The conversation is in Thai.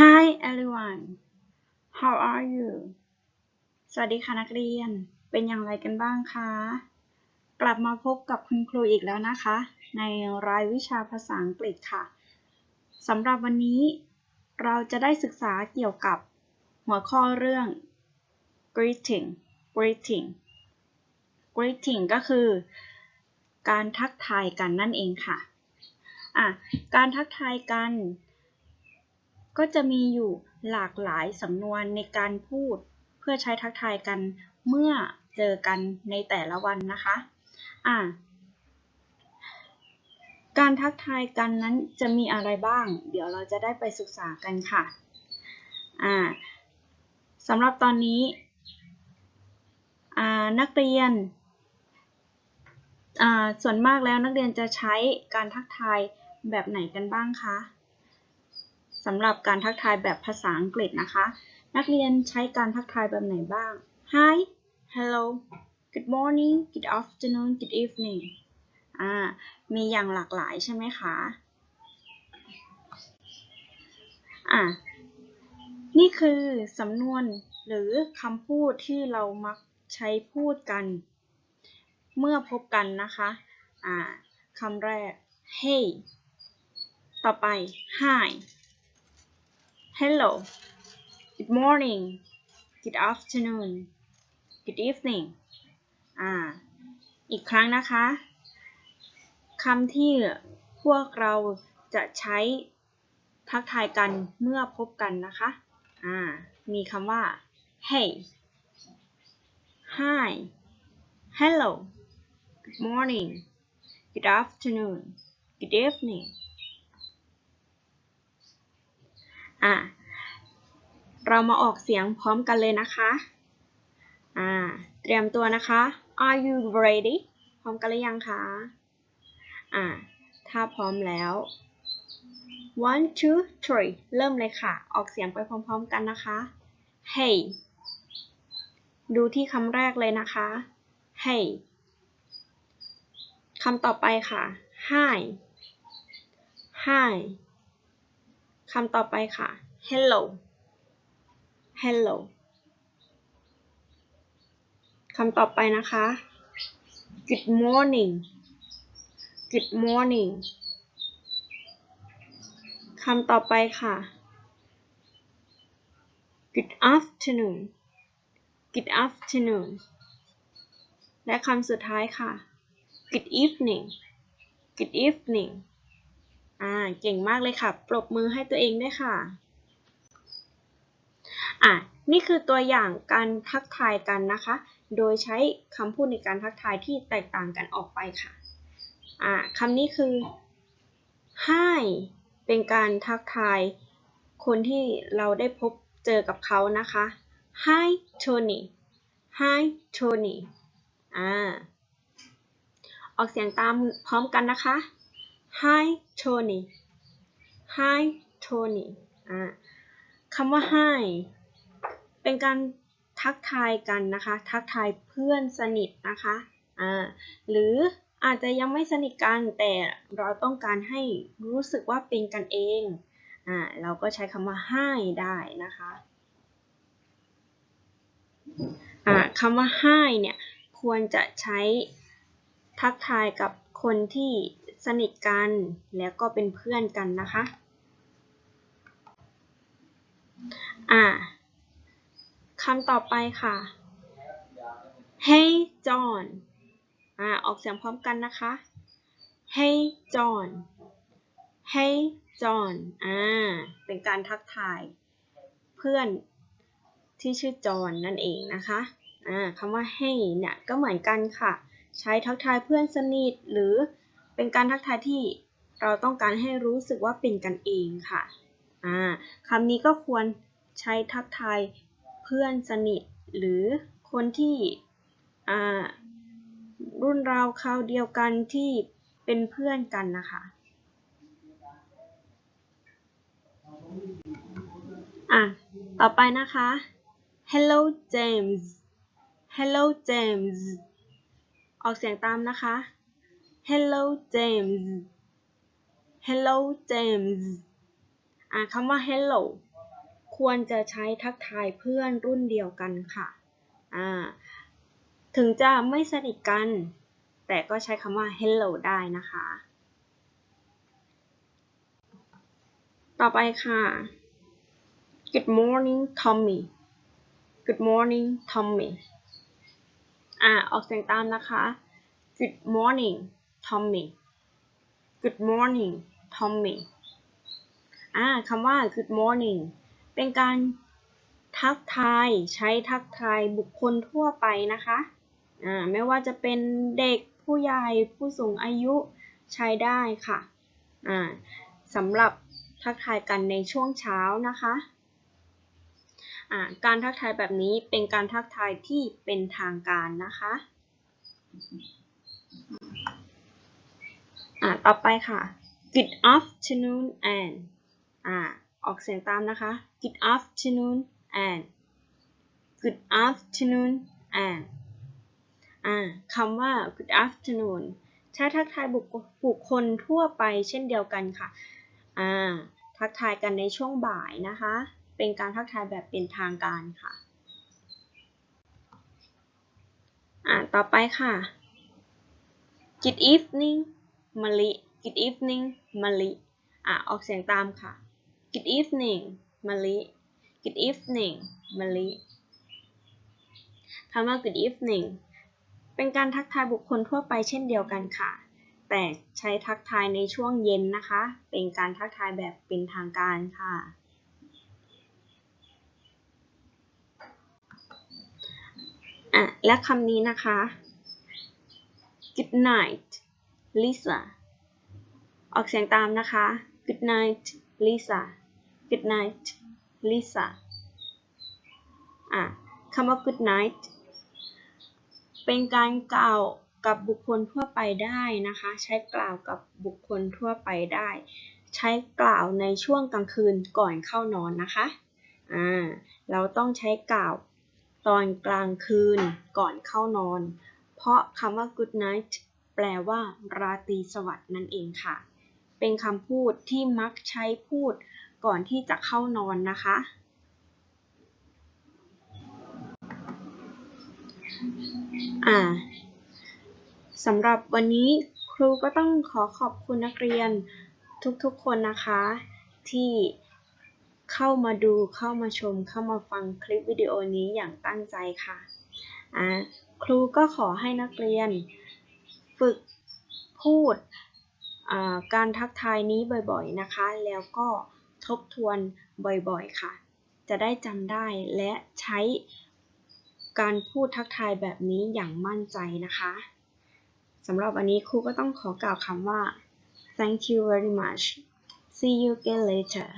Hi everyone how are you สวัสดีค่ะนักเรียน เป็นอย่างไรกันบ้างคะ กลับมาพบกับคุณครูอีกแล้วนะคะ ในรายวิชาภาษาอังกฤษค่ะ สำหรับวันนี้ เราจะได้ศึกษาเกี่ยวกับหัวข้อเรื่อง greeting greeting greeting ก็คือ การทักทายกันนั่นเองค่ะ อะ การทักทายกัน ก็จะมีอยู่หลากหลายสำนวนในการพูด เพื่อใช้ทักทายกันเมื่อเจอกันในแต่ละวันนะคะอะการทักทายกันนั้นจะมีอะไรบ้าง เดี๋ยวเราจะได้ไปศึกษากันค่ะอ่าสำหรับตอนนี้อ่านักเรียน ส่วนมากแล้วนักเรียนจะใช้การทักทายแบบไหนกันบ้างคะ สำหรับการทักทายแบบภาษาอังกฤษนะคะ นักเรียนใช้การทักทายแบบไหนบ้าง Hi Hello Good morning Good afternoon Good evening อ่ามีอย่างหลากหลายใช่ไหมคะอ่านี่คือสำนวนหรือคำพูดที่เรามักใช้พูดกัน เมื่อพบกันนะคะอ่าคำแรก Hey ต่อไป Hi Hello Good morning Good afternoon Good evening อ่า อีกครั้งนะคะคำที่พวกเราจะใช้ทักทายกันเมื่อพบกันนะคะ อ่า มีคำว่า Hey Hi Hello Good morning Good afternoon Good evening อะเรามาออกเสียงพร้อมกันเลยนะคะอ่าเตรียมตัวนะคะ Are you ready พร้อมกันหรือยังคะอ่าถ้าพร้อมแล้ว one two three เริ่มเลยค่ะ ออกเสียงไปพร้อมๆกันนะคะ Hey ดูที่คำแรกเลยนะคะ Hey คำต่อไปค่ะ Hi Hi คำต่อไปค่ะ hello hello คำต่อไปนะคะ good morning good morning คำต่อไปค่ะ good afternoon good afternoon และคำสุดท้ายค่ะ good evening good evening อ่า เก่งมากเลยค่ะ ปรบมือให้ตัวเองด้วยค่ะ อะ นี่คือตัวอย่างการทักทายกันนะคะ โดยใช้คำพูดในการทักทายที่แตกต่างกันออกไปค่ะ อ่าคำนี้คือ hi เป็นการทักทาย คนที่เราได้พบเจอกับเขานะคะ hi Tony hi Tony อ่า ออกเสียงตามพร้อมกันนะคะ Hi Tony Hi Tony อ่าคำว่า Hi เป็นการทักทายกันนะคะ ทักทายเพื่อนสนิทนะคะอ่าหรืออาจจะยังไม่สนิทกันแต่เราต้องการให้รู้สึกว่าเป็นกันเองอ่าเราก็ใช้คำว่า Hi ได้นะคะอ่าคำว่า Hi เนี่ยควรจะใช้ทักทายกับคนที่ สนิทกันแล้วก็เป็นเพื่อนกันนะคะ อ่าคำต่อไปค่ะ Hey John อ่าออกเสียงพร้อมกันนะคะ Hey John Hey John อ่าเป็นการทักทาย เพื่อนที่ชื่อจอนนั่นเองนะคะอ่าคำว่า Hey เนี่ยก็เหมือนกันค่ะ ใช้ทักทายเพื่อนสนิทหรือ เป็นการทักทายที่เราต้องการให้รู้สึกว่าเป็นกันเองค่ะอ่าคำนี้ก็ควรใช้ทักทายเพื่อนสนิทหรือคนที่อ่ารุ่นราวคราวเดียวกันที่เป็นเพื่อนกันนะคะอะต่อไปนะคะ Hello James Hello James ออกเสียงตามนะคะ Hello James Hello James อ่าคำว่า Hello ควรจะใช้ทักทายเพื่อนรุ่นเดียวกันค่ะ อ่า ถึงจะไม่สนิทกัน แต่ก็ใช้คำว่า hello ได้นะคะ ต่อไปค่ะ Good morning Tommy Good morning Tommy อ่า ออกเสียงตามนะคะ Good morning Tommy Good morning Tommy อ่าคำว่า Good morning เป็นการทักทายใช้ทักทายบุคคลทั่วไปนะคะอ่าไม่ว่าจะเป็นเด็กผู้ใหญ่ผู้สูงอายุใช้ได้ค่ะอ่าสำหรับทักทายกันในช่วงเช้านะคะอ่าการทักทายแบบนี้เป็นการทักทายที่เป็นทางการนะคะ อ่าต่อไปค่ะ Good afternoon and อ่าออกเสียงตามนะคะ Good afternoon and Good afternoon and อ่าคำว่า Good afternoon ใช้ทักทายบุคบุคคลทั่วไปเช่นเดียวกันค่ะ อ่า ทักทายกันในช่วงบ่ายนะคะ เป็นการทักทายแบบเป็นทางการค่ะ อ่าต่อไปค่ะ Good evening มะลิ Good evening มะลิ อะ ออกเสียงตามค่ะ Good evening มะลิ Good evening มะลิคำว่า Good evening เป็นการทักทายบุคคลทั่วไปเช่นเดียวกันค่ะ แต่ใช้ทักทายในช่วงเย็นนะคะ เป็นการทักทายแบบเป็นทางการค่ะ อะ และคำนี้นะคะ Good night Lisa ออกเสียงตามนะคะ Good night Lisa Good night Lisa อะคำว่า Good night เป็นการกล่าวกับบุคคลทั่วไปได้นะคะ ใช้กล่าวกับบุคคลทั่วไปได้ ใช้กล่าวในช่วงกลางคืนก่อนเข้านอนนะคะอ่าเราต้องใช้กล่าวตอนกลางคืนก่อนเข้านอน เพราะคำว่า good night ลว่า ราตรีสวัสดิ์นั่นเองค่ะ เป็นคำพูดที่มักใช้พูดก่อนที่จะเข้านอนนะคะ อ่าสำหรับวันนี้ครูก็ต้องขอขอบคุณนักเรียนทุกๆคนนะคะ ที่เข้ามาดูเข้ามาชมเข้ามาฟังคลิปวิดีโอนี้อย่างตั้งใจค่ะ ครูก็ขอให้นักเรียน ฝึกพูดการทักทายนี้บ่อยๆนะคะ แล้วก็ทบทวนบ่อยๆค่ะ จะได้จำได้และใช้การพูดทักทายแบบนี้อย่างมั่นใจนะคะสำหรับวันนี้ครูก็ต้องขอกล่าวคำว่า thank you very much see you again later